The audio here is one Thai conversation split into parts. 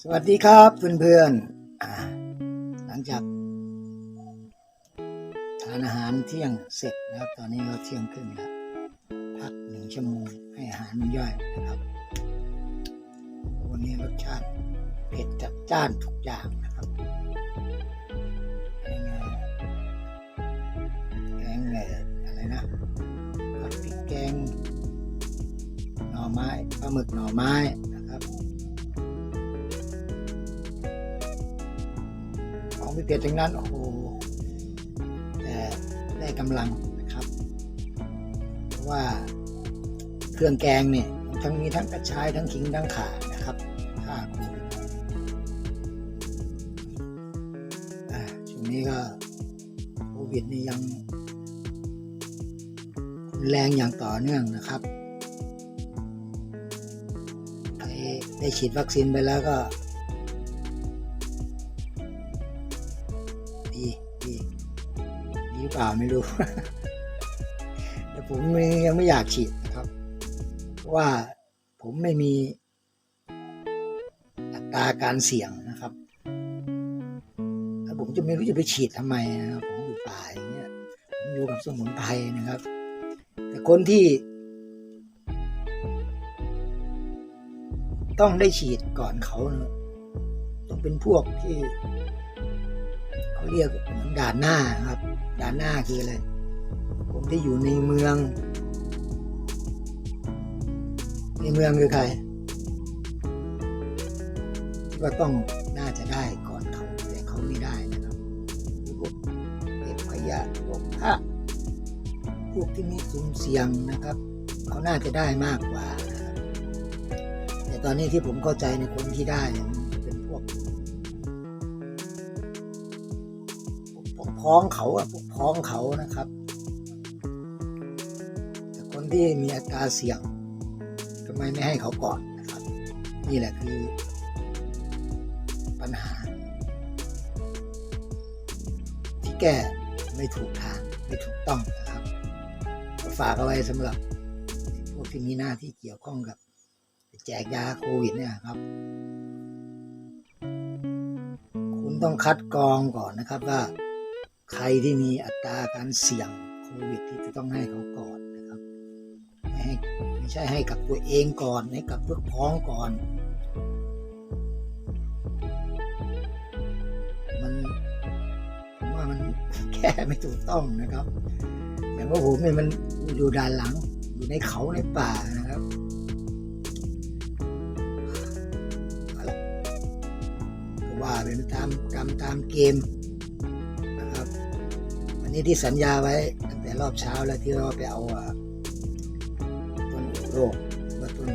สวัสดีครับเพื่อนๆอ่าหลังจากทานอาหารเที่ยงเสร็จนะครับ ตอนนี้ก็เที่ยงครึ่งแล้วพักหนึ่งชั่วโมงให้อาหารมันย่อยนะครับ วันนี้รสชาติเผ็ดจัดจ้านทุกอย่างนะครับแกงแกงอะไรนะผัดพริกแกงหน่อไม้ปลาหมึกหน่อไม้ ของพิเศษทั้งนั้น โอ้โหแต่ได้กำลังนะครับ เพราะว่าเครื่องแกงเนี่ยทั้งมีทั้งกระชายทั้งขิงทั้งข่านะครับข่าคู่ช่วงนี้ก็โควิดนี่ยังแรงอย่างต่อเนื่องนะครับใครได้ฉีดวัคซีนไปแล้วก็ เปล่าไม่รู้ แต่ผมยังไม่อยากฉีดนะครับเพราะว่าผมไม่มีอัตราการเสี่ยงนะครับแล้วผมจะไม่รู้จะไปฉีดทำไมนะครับผมอยู่ป่าอย่างเงี้ยผมอยู่กับสมุนไพรนะครับ แต่คนที่ต้องได้ฉีดก่อนเขาต้องเป็นพวกที่ เขาเรียกเหมือนด่านหน้าครับ ด่านหน้าคืออะไรคนที่อยู่ในเมือง ในเมืองคือใครที่ว่าต้องน่าจะได้ก่อนเขาแต่เขาไม่ได้นะครับพวกเก็บขยะพวกพระพวกที่มีสุ่มเสี่ยงนะครับ เขาน่าจะได้มากกว่า แต่ตอนนี้ที่ผมเข้าใจในคนที่ได้เนี่ยมันจะเป็นพวกพวกพ้องเขาอะพวก พ้องเขานะครับ แต่คนที่มีอัตราเสี่ยงทำไมไม่ให้เขาก่อนนะครับ นี่แหละคือ ปัญหา ที่แก้ไม่ถูกทางไม่ถูกต้องนะครับฝากเอาไว้สำหรับพวกที่มีหน้าที่เกี่ยวข้องกับ แจกยาโควิดเนี่ยครับ คุณต้องคัดกรองก่อนนะครับว่า ใครที่มีอัตราการเสี่ยงโควิดที่จะต้องให้เขาก่อนนะครับ ไม่ให้ไม่ใช่ให้กับตัวเองก่อนให้กับพวกพ้องก่อน มันผมว่ามันแก้ไม่ถูกต้องนะครับอย่างว่าผมเนี่ยมันอยู่ด้านหลังอยู่ในเขาในป่านะครับก็ว่าเป็นตามกรรมตามเกม นี้ที่สัญญาไว้ตั้งแต่รอบเช้าแล้วที่เราไปเอาต้นโรคว่าต้น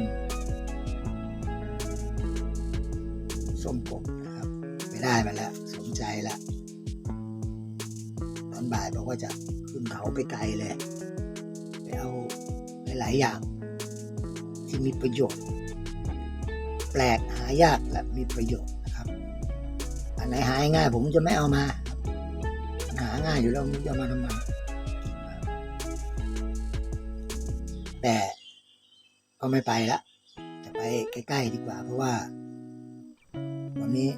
ส้มกบนะครับไปได้มาแล้วสนใจแล้วตอนบ่ายบอกว่าจะขึ้นเขาไปไกลเลย ไปเอาหลาย ๆ อย่าง ที่มีประโยชน์ แปลกหายากและมีประโยชน์นะครับ อันไหนหายง่ายผมจะไม่เอามา อยู่แล้วมันจะมาทำไมแต่ก็ไม่ไปละจะไปใกล้ๆดีกว่า เพราะว่า วันนี้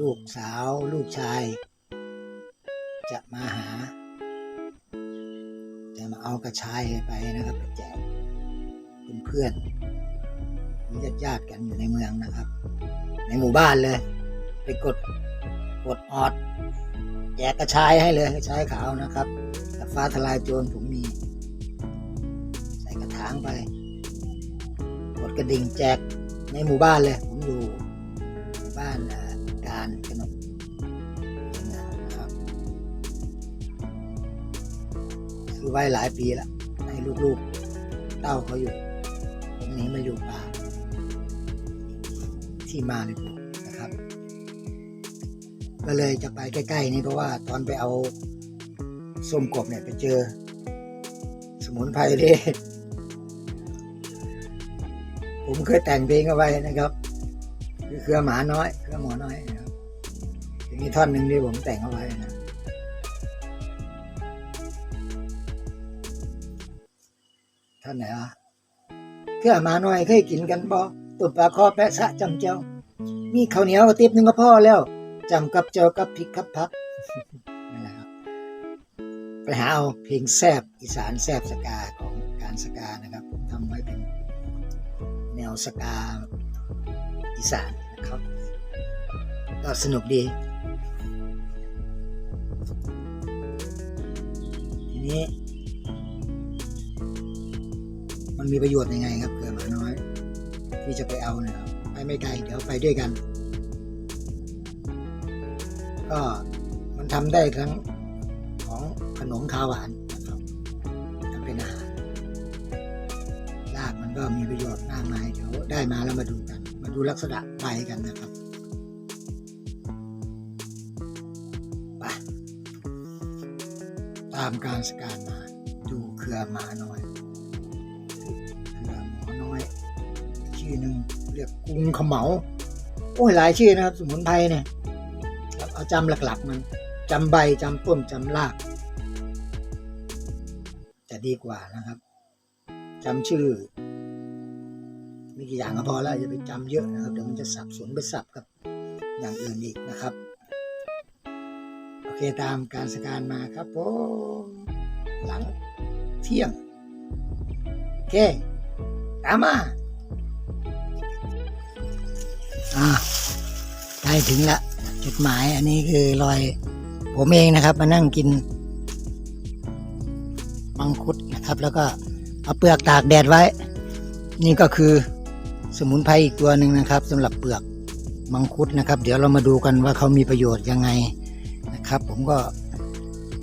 ลูกสาวลูกชาย จะมาหา จะมาเอากระชายไปนะครับไปแจกเพื่อนๆมีญาติๆกันอยู่ในเมืองนะครับ ในหมู่บ้านเลย ไปกดกดออด แจกกระชายให้เลยกระชายขาวนะครับกับฟ้าทลายโจรผมมี ใส่กระถางไปกดกระดิ่งแจกในหมู่บ้านเลย ผมอยู่บ้านการกนกนะครับคือไว้หลายปีละให้ลูกๆเต้าเขาอยู่หนีมาอยู่ป่าที่มาเลยผมนะครับ ก็เลยจะไปใกล้ ๆ นี่เพราะว่าตอนไปเอาส้มกบเนี่ยไปเจอ สมุนไพรเทศผมเคยแต่งเพลงเอาไว้นะครับคือเครือหมาน้อยเครือหมอน้อยนะครับจะมีท่อนหนึ่งที่ผมแต่งเอาไว้นะท่อนไหนวะเครือหมาน้อยเคยกินกันบ่ตุบปลาคอแปะสะจำเจ้ามีข้าวเหนียวกระติบหนึ่งก็พอแล้ว จำกับเจ้ากับพริกครับพักนั่นแหละครับ ไปหาเอาเพลงแซบอีสานแซบสกาของการสกานะครับผมทำไว้เป็นแนวสกาอีสานนะครับ ก็สนุกดี ทีนี้ มันมีประโยชน์ยังไงครับเผื่อหมาน้อย ที่จะไปเอาเนี่ยครับไปไม่ไกลเดี๋ยวไปด้วยกัน ก็มันทำได้ทั้งของขนมข้าวหวานนะครับทำเป็นอาหารรากมันก็มีประโยชน์มากมายเดี๋ยวได้มาแล้วมาดูกัน มาดูลักษณะใบกันนะครับไปตามการสการมาดูเครือหมาน้อยเครือหมอน้อย ชื่อหนึ่งเรียกกุงขมเหลาโอ้ยหลายชื่อนะครับ สมุนไพรเนี่ย เอาจำหลักๆ มันจำใบจำต้นจำราก จะดีกว่านะครับจำชื่อมีกี่อย่างก็พอแล้วอย่าไปจำเยอะนะครับเดี๋ยวมันจะสับสนไปสับกับอย่างอื่นอีกนะครับ โอเคตามการสการมาครับผมหลังเที่ยง โอเค ตามมาอ่าใกล้ถึงละ จุดหมายอันนี้คือรอยผมเองนะครับ มานั่งกินมังคุดนะครับ แล้วก็เอาเปลือกตากแดดไว้ นี่ก็คือสมุนไพรอีกตัวหนึ่งนะครับสำหรับเปลือกมังคุดนะครับ เดี๋ยวเรามาดูกันว่าเขามีประโยชน์ยังไงนะครับ ผมก็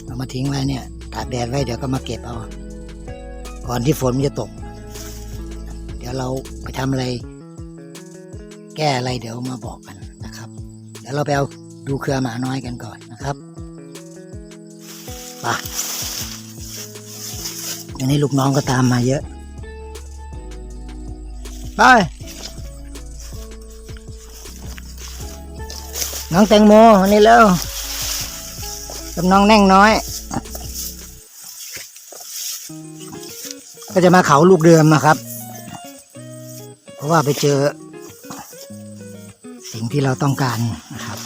เอามาทิ้งไว้เนี่ยตากแดดไว้เดี๋ยวก็มาเก็บเอา ก่อนที่ฝนมันจะตก เดี๋ยวเราไปทำอะไร แก้อะไรเดี๋ยวมาบอกกัน ดี๋ยวเราไปเอาดูเครือหมาน้อยกันก่อนนะครับไปอันนี้ลูกน้องก็ตามมาเยอะ ไป น้องแตงโมวันนี้แล้วกับน้องแน่งน้อย ก็จะมาเขาลูกเดิมนะครับ เพราะว่าไปเจอ สิ่งที่เราต้องการนะครับ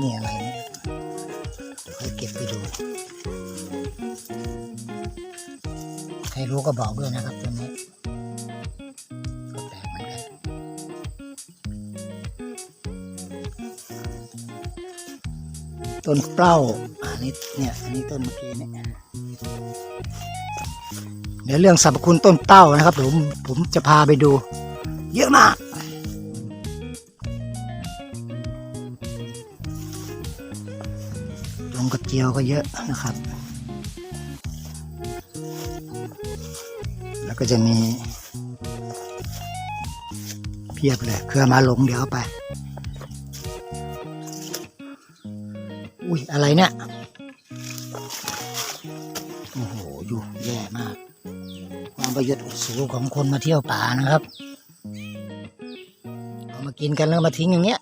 นี่อะไรเนี่ยเดี๋ยวค่อยเก็บไปดู ใครรู้ก็บอกด้วยนะครับตัวนี้ต้นเปล้า นี้เนี่ยอันนี้ต้นเมื่อกี้เนี่ยเดี๋ยวเรื่องสรรพคุณต้นเต้านะครับผมผมจะพาไปดู เยอะมากดงกระเจียวก็เยอะนะครับ แล้วก็จะมี เพียบเลยเครือมาหลงเดี๋ยวไป อุ้ยอะไรเนี่ย ประโยชน์สูงของคนมาเที่ยวป่านะครับเอามากินกันแล้วมาทิ้งอย่างเงี้ย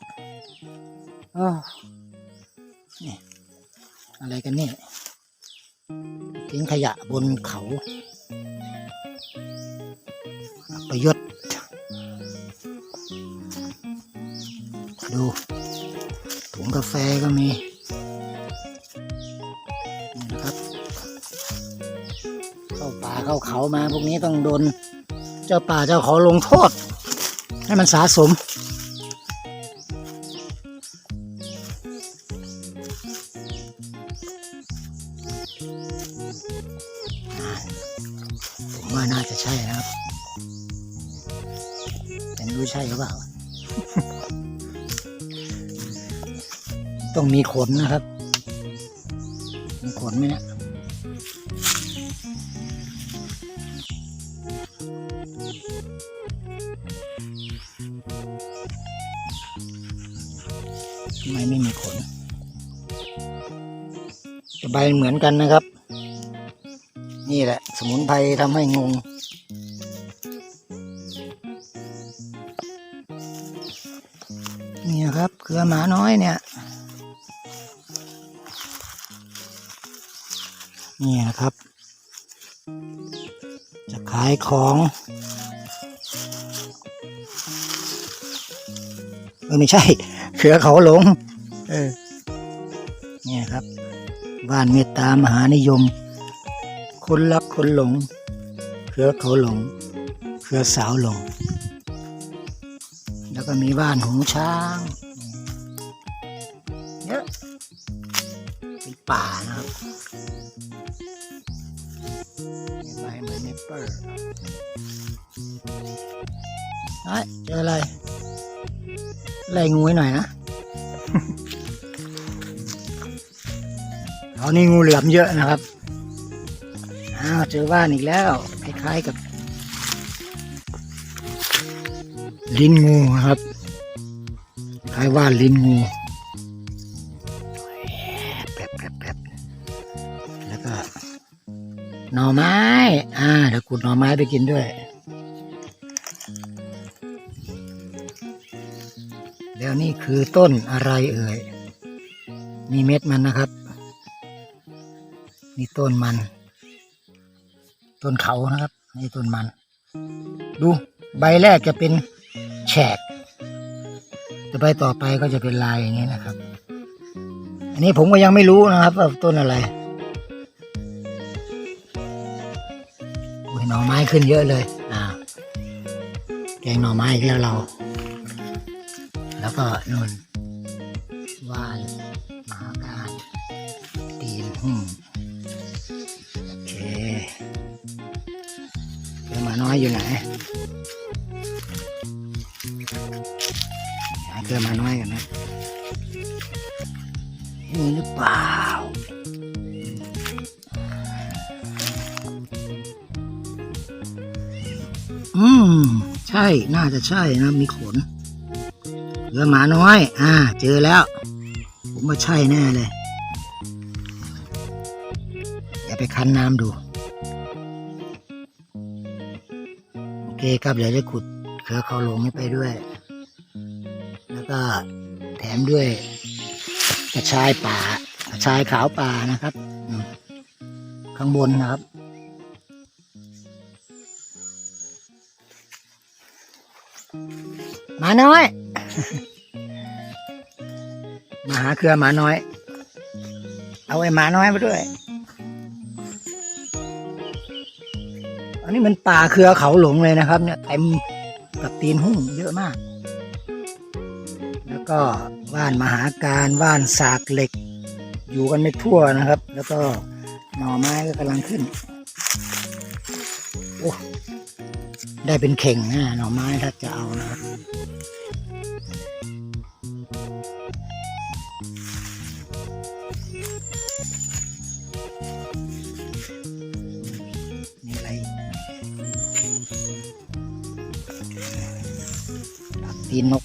นี่อะไรกันเนี่ยทิ้งขยะบนเขา ประโยชน์ดูถุงกาแฟก็มี เข้าเขามาพวกนี้ต้องโดน เจ้าป่าเจ้าเขาลงโทษ ให้มันสะสม ผมว่าน่าจะใช่นะครับ แต่ไม่รู้ใช่หรือเปล่า ต้องมีขนนะครับ มีขนไหมเนี่ย ไม่ไม่มีขนใบเหมือนกันนะครับ นี่แหละ สมุนไพรทำให้งง นี่ครับเกลือหมาน้อยเนี่ยนี่นะครับ จะขายของเออไม่ใช่ เขือเขาหลง เออ เนี่ยครับ บ้านเมตตามหานิยม คนรักคนหลงเขือเขาหลงเขือสาวหลง แล้วก็มีบ้านหูช้างเยอะเป็นป่านะครับมีใบเหมือนเมเปิลเฮ้ยเจออะไร ไล่งูให้หน่อยนะเอานี่งูเหลือมเยอะนะครับอ้าวเจอบ้านอีกแล้วคล้ายๆกับลิ้นงูนะครับคล้ายว่าลิ้นงูแป๊บแป๊บแป๊บแล้วก็หน่อไม้ อ่าเดี๋ยวขุดหน่อไม้ไปกินด้วย แล้วนี่คือต้นอะไรเอ่ย นี่เม็ดมันนะครับ นี่ต้นมัน ต้นเขานะครับ นี่ต้นมัน ดูใบแรกจะเป็นแฉกแต่ใบต่อไปก็จะเป็นลายอย่างนี้นะครับ อันนี้ผมก็ยังไม่รู้นะครับว่าต้นอะไรอุ้ยหน่อไม้ขึ้นเยอะเลย อ่า แกงหน่อไม้อีกแล้วเรา แล้วก็นู่นวานมาการตีนหุ่มโอเคเจอหมาน้อยอยู่ไหนหาเจอมาน้อยกันนะนี่หรือเปล่าอืม ใช่ น่าจะใช่นะ มีขน เรือหมาน้อย อ่า เจอแล้ว ผมว่าใช่แน่เลย อย่าไปคันน้ำดู โอเคครับเดี๋ยวจะขุดเขือเขาลงนี้ไปด้วย แล้วก็แถมด้วยกระชายป่ากระชายขาวป่านะครับ ข้างบนนะครับหมาน้อย มาหาเครือหมาน้อย เอาไอ้หมาน้อยมาด้วย อันนี้มันป่าเครือเขาหลงเลยนะครับ เนี่ยเต็มกับตีนหุ่งเยอะมาก แล้วก็ว่านมหาการว่านสากเหล็ก อยู่กันไม่ทั่วนะครับ แล้วก็หน่อไม้ก็กำลังขึ้นโอ้ได้เป็นเข่งนะหน่อไม้ถ้าจะเอานะครับ ตีนนก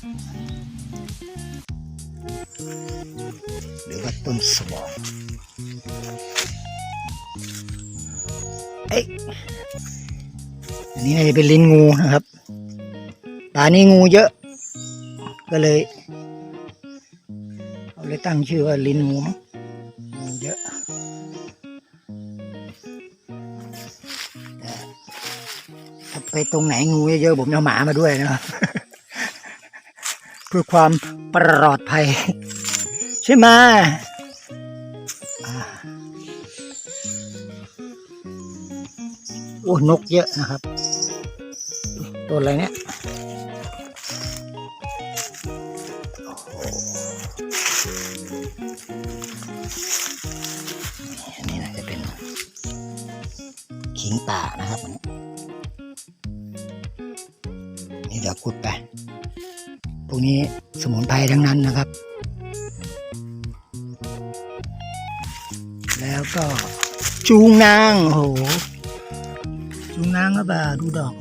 หรือว่าต้นสวองเอ้ยอันนี้น่าจะเป็นลิ้นงูนะครับป่านี้งูเยอะ ก็เลยเขาเลยตั้งชื่อว่าลิ้นงูมั้งงูเยอะถ้าไปตรงไหนงูเยอะๆผมเอาหมามาด้วยนะครับ เพื่อความปลอดภัย ใช่ไหมโอ้นกเยอะนะครับตัวอะไรเนี่ยอันนี้น่าจะเป็นขิงป่านะครับนนี้นี่เดี๋ยวขุดไป พวกนี้สมุนไพรทั้งนั้นนะครับ แล้วก็จูงนางโอ้โหจูงนางก็บ่าดูดอก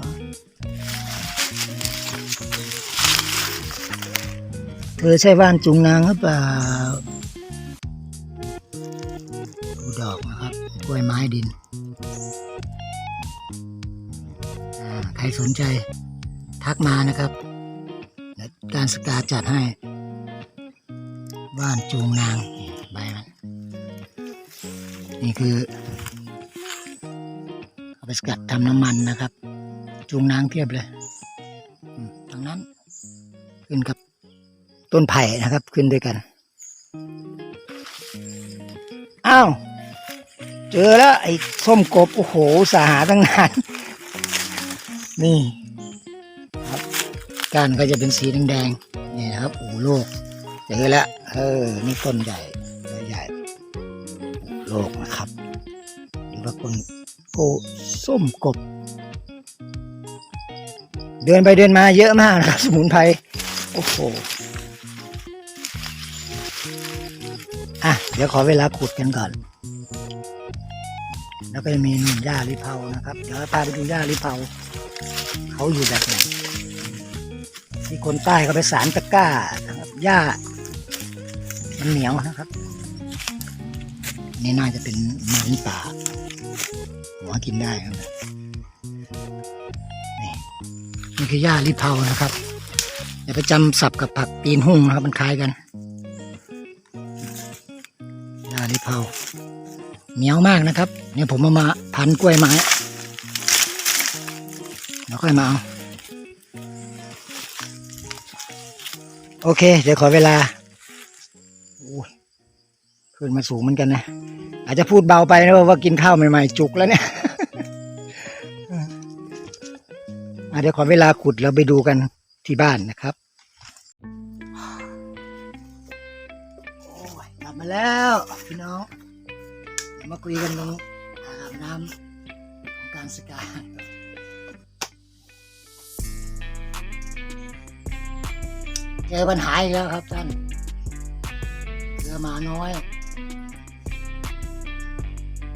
เธอใช่ว่านจูงนางหรือเปล่าดูดอกนะครับกล้วยไม้ดินใครสนใจทักมานะครับ การสกาจัดให้ บ้านจูงนางใบมันนี่คือ เอาไปสกัดทำน้ำมันนะครับ จูงนางเพียบเลยทางนั้น ขึ้นกับต้นไผ่นะครับ ขึ้นด้วยกัน อ้าว เจอแล้ว ไอ้ส้มกบ โอ้โห สาหาตั้งนาน นี่ ก้านก็จะเป็นสีแดงๆนี่นะครับโอ้โลกเจอแล้วเออนี่ต้นใหญ่ใหญ่โลกนะครับหรือว่าคนโกส้มกบ เดินไปเดินมาเยอะมากนะครับสมุนไพรโอ้โหอะเดี๋ยวขอเวลาขุดกันก่อน แล้วก็จะมีนุ่นหญ้าลิเผานะครับ เดี๋ยวพาไปดูหญ้าลิเผาเขาอยู่แบบไหน ที่คนใต้เขาไปสารตะกร้าครับหญ้ามันเหนียวนะครับ นี่น่าจะเป็นมันป่าหัวกินได้ครับนี่นี่คือหญ้าลิเผานะครับอย่าไปจำศัพท์กับผักตีนหุ่งนะครับ มันคล้ายกันหญ้าลิเผาเหนียวมากนะครับ เนี่ยผมเอามาพันกล้วยไม้แล้วค่อยมาเอา โอเค เดี๋ยวขอเวลาขึ้นมาสูงเหมือนกันนะ อาจจะพูดเบาไปนะว่ากินข้าวใหม่ๆจุกแล้วเนี่ยเดี๋ยวขอเวลาขุดเราไปดูกันที่บ้านนะครับกลับมาแล้วพี่น้อง มาคุยกันตรงอางอาบน้ำของกางสกา เจอปัญหาอีกแล้วครับท่านเรือหมาน้อย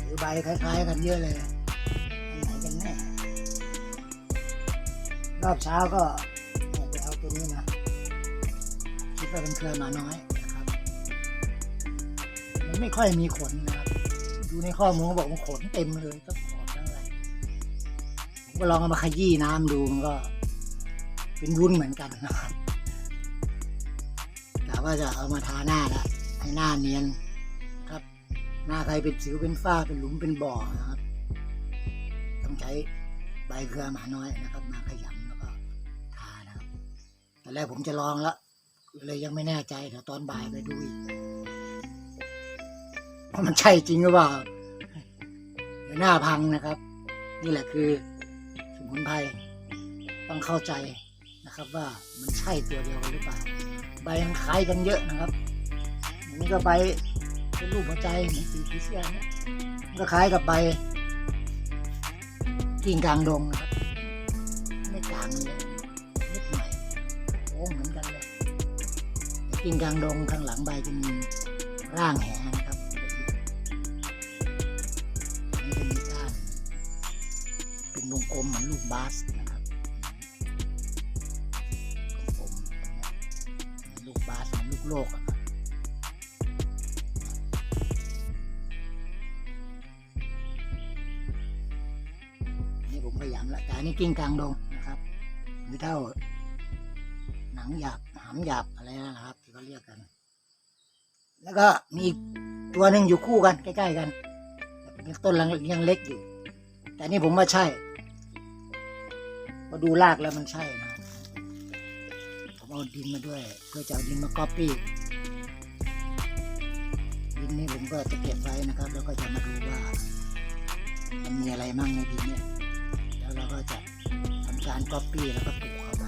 หรือใบคล้ายๆกันเยอะเลยอันไหนกันแน่รอบเช้าก็เนี่ยไปเอาตัวนี้นะคิดว่าเป็นเครือหมาน้อยนะครับ มันไม่ค่อยมีขนนะครับ ดูในข้อมูลบอกว่าขนเต็มเลยต้องขอบทั้งไรผมก็ลองเอามาขยี้น้ำดูมันก็ เป็นวุ้นเหมือนกันนะครับ ว่าจะเอามาทาหน้าละให้หน้าเนียนครับ หน้าใครเป็นสิวเป็นฝ้าเป็นหลุมเป็นบ่อนะครับ ต้องใช้ใบเครือหมาน้อยนะครับ มาขยำแล้วก็ทานะครับตอนแรกผมจะลองแล้วเลยยังไม่แน่ใจเดี๋ยวตอนบ่ายไปดูอีกว่ามันใช่จริงหรือเปล่าเดี๋ยวหน้าพังนะครับ นี่แหละคือสมุนไพรต้องเข้าใจนะครับว่ามันใช่ตัวเดียวกันหรือเปล่า ใบมันคล้ายกันเยอะนะครับอันนี้ก็ใบเป็นรูปหัวใจเหมือนสีผีเสื้อเนี่ยมันก็คล้ายกับใบกิ่งกลางดงนะครับ ไม่กลางเลยนิดหน่อยโอ้เหมือนกันเลยกิ่งกลางดงข้างหลังใบจะมีร่างแหนะครับละเอียดอันนี่จะมีก้านเป็นวงกลมเหมือนลูกบาสนะ โลกอะนี่ผมพยายามละแต่นนี้กิ้งกลางดงนะครับหรือเท่า หนังหยาบหามหยาบอะไรนะครับ ที่เขาเรียกกัน แล้วก็มีตัวหนึ่งอยู่คู่กันใกล้ๆกันต่เป็นต้นยังเล็กอยู่ แต่นี่ผมว่าใช่พอดูรากแล้วมันใช่นะ เอาดินมาด้วย เพื่อจะเอาดินมาก๊อปปี้ดินนี่ผมก็จะเก็บไว้นะครับ แล้วก็จะมาดูว่า มันมีอะไรมั่งในดินเนี่ยแล้วเราก็จะทำการก๊อปปี้แล้วก็ปลูกเข้าไป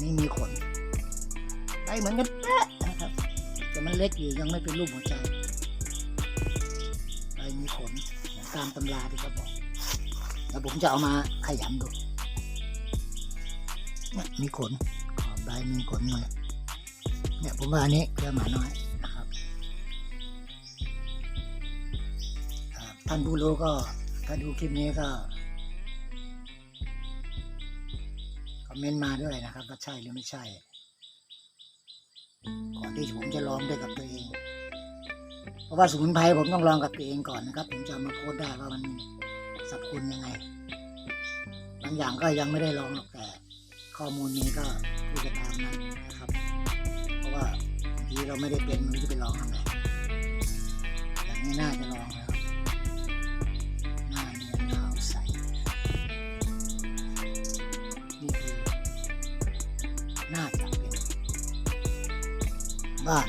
นี่มีขนใบเหมือนกันเป๊ะนะครับ แต่มันเล็กอยู่ยังไม่เป็นรูปหัวใจใบมีขนตามตำราที่เขาบอก แล้วผมจะเอามาขยำดูเนี่ยมีขนขอบใบมีขนหน่อยเนี่ยผมว่าอันนี้เครือหมาน้อยนะครับท่านผู้รู้ก็ถ้าดูคลิปนี้ก็คอมเมนต์มาด้วยนะครับว่าใช่หรือไม่ใช่ ก่อนที่ผมจะลองด้วยกับตัวเอง เพราะว่าสมุนไพรผมต้องลองกับตัวเองก่อนนะครับ ผมจะมาโพสได้ว่ามัน สคุณยังไงบางอย่างก็ยังไม่ได้ลองหรอกแต่ ข้อมูลนี้ก็พูดไปตามนั้นนะครับ เพราะว่าบางทีเราไม่ได้เป็นมันจะไปลองทำไมอย่างนี้น่าจะลองนะครับหน้าเนียนขาวใสนี่คือน่าจะเป็นบ้าน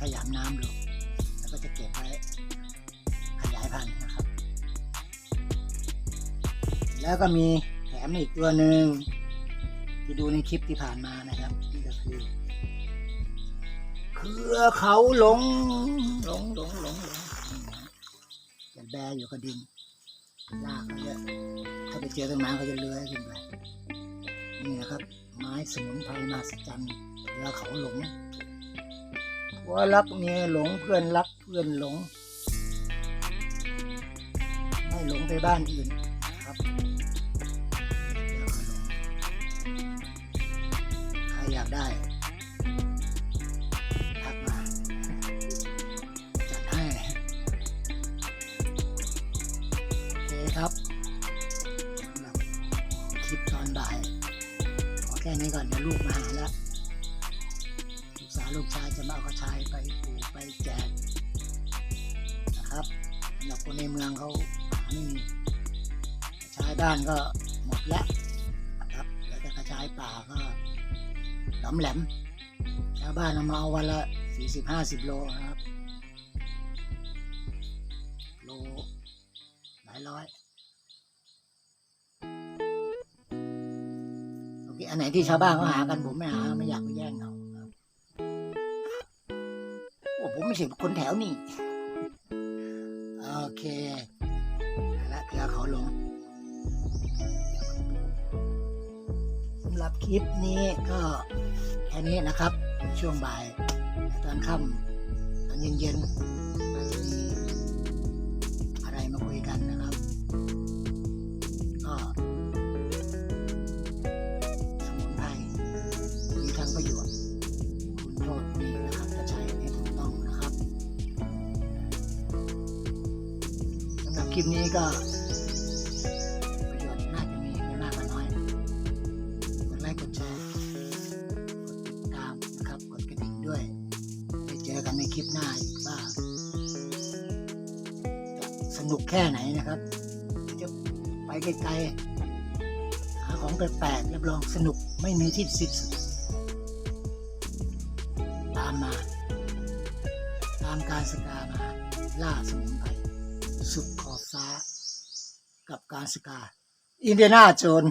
ขยำน้ำดูแล้วก็จะเก็บไว้ขยายพันธุ์นะครับ แล้วก็มีแถมอีกตัวหนึ่งที่ดูในคลิปที่ผ่านมานะครับนี่ก็คือเครือเขาหลงหลงหลงหลงหลงจะแบอยู่กับดินลากเขาจะถ้าไปเจอต้นไม้เขาจะเลื้อยขึ้นไปนี่นะครับ ไม้สมุนไพรมาสจันเครือเขาหลง ผัวรักเมียหลงเพื่อนรักเพื่อนหลง ไม่หลงไปบ้านอื่น ก็หมดแล้วนะครับเหลือแต่กระชายป่าก็หลอมแหลม ชาวบ้านเอามาเอาวันละสี่สิบห้าสิบโลครับ โลหลายร้อยโอเคอันไหนที่ชาวบ้านเขาหากันผมไม่หาไม่อยากไปแย่งเขาครับโอ้ผมไม่ใช่คนแถวนี่ โอเคและเกลือเขาลง หรับคลิปนี้ก็แค่นี้นะครับช่วงบ่ายตอนค่ำตอนเย็นๆอาจจะมีอะไรมาคุยกันนะครับ ก็สมุนไพรมีทั้งประโยชน์คุณโทษมีนะครับจะใช้ให้ถูกต้องนะครับสำหรับคลิปนี้ก็ แค่ไหนนะครับ จะไปไกลๆหาของแปลกๆรับรองสนุกไม่มีที่สิ้นสุดตามมา ตามการสกามาล่าสมุนไพรสุดขอบฟ้า กับการสกา อินเดียนาโจน